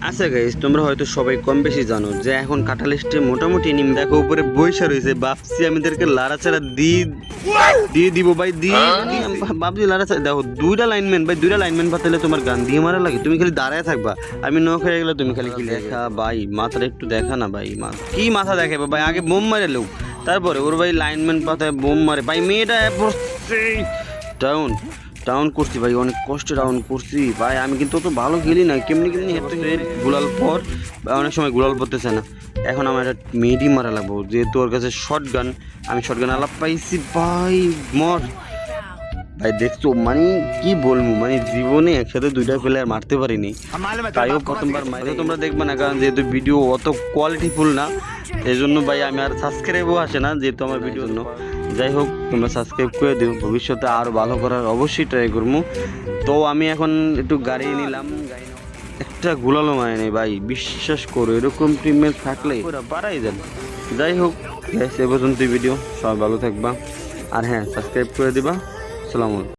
আচ্ছা গাইস তোমরা হয়তো সবাই কম বেশি জানো যে এখন কাটালিস্টে মোটামুটি নিম দেখো উপরে বৈশা রয়েছে। ভাবছি আমাদেরকে লাড়াচাড়া দিয়ে দিয়ে দিব ভাই দিয়ে আমি ভাব- লাড়াচাড়া দেখো দুইটা লাইনম্যান ভাই দুইটা লাইনম্যান পাতালে তোমার গান দিয়ে মারা লাগে। তুমি খালি দাঁড়ায় থাকবা। আমি নখ হয়ে গেলে তুমি খালি কি দেখা ভাই মাথাটা একটু দেখা না ভাই মাথা কি মাথা দেখে ভাই? আগে বোম মারে লোক। তারপরে ওর ভাই লাইনম্যান পাতায় বোম মারে। ভাই মেয়েটা ডাউন ডাউন করছি ভাই, অনেক কষ্টে ডাউন করছি। ভাই, আমি কিন্তু অত ভালো খেলি না, কেমনি কেমনি গুলাল পর অনেক সময় গুলাল পড়তেছে না। এখন আমার একটা মেডি মারা লাগবো, যেহেতু ওর কাছে শর্ট গান আমি শর্ট গান আলাপ পাইছি, ভাই, মর। ভাই, দেখছ মানে কি বলব মানে জীবনে একসাথে দুইটা প্লেয়ার মারতে পারিনি। তাইও প্রথমবার মাইরে তোমরা দেখবে না, কারণ যেহেতু ভিডিও অত কোয়ালিটিফুল না এই জন্য ভাই, আমি আর সাবস্ক্রাইবও আসে না, যেহেতু আমার ভিডিও জন্য। যাই হোক তোমরা সাবস্ক্রাইব করে দিও। ভবিষ্যতে আরও ভালো করার অবশ্যই ট্রাই করব তো আমি এখন একটু গাড়ি নিলাম। একটা গুলালো নেই ভাই, বিশ্বাস করো, এরকম ট্রিটমেন্ট থাকলে বাড়াই দেন যাই হোক এ পর্যন্ত ভিডিও সবাই ভালো থাকবা। আর হ্যাঁ সাবস্ক্রাইব করে দিবা। সালাম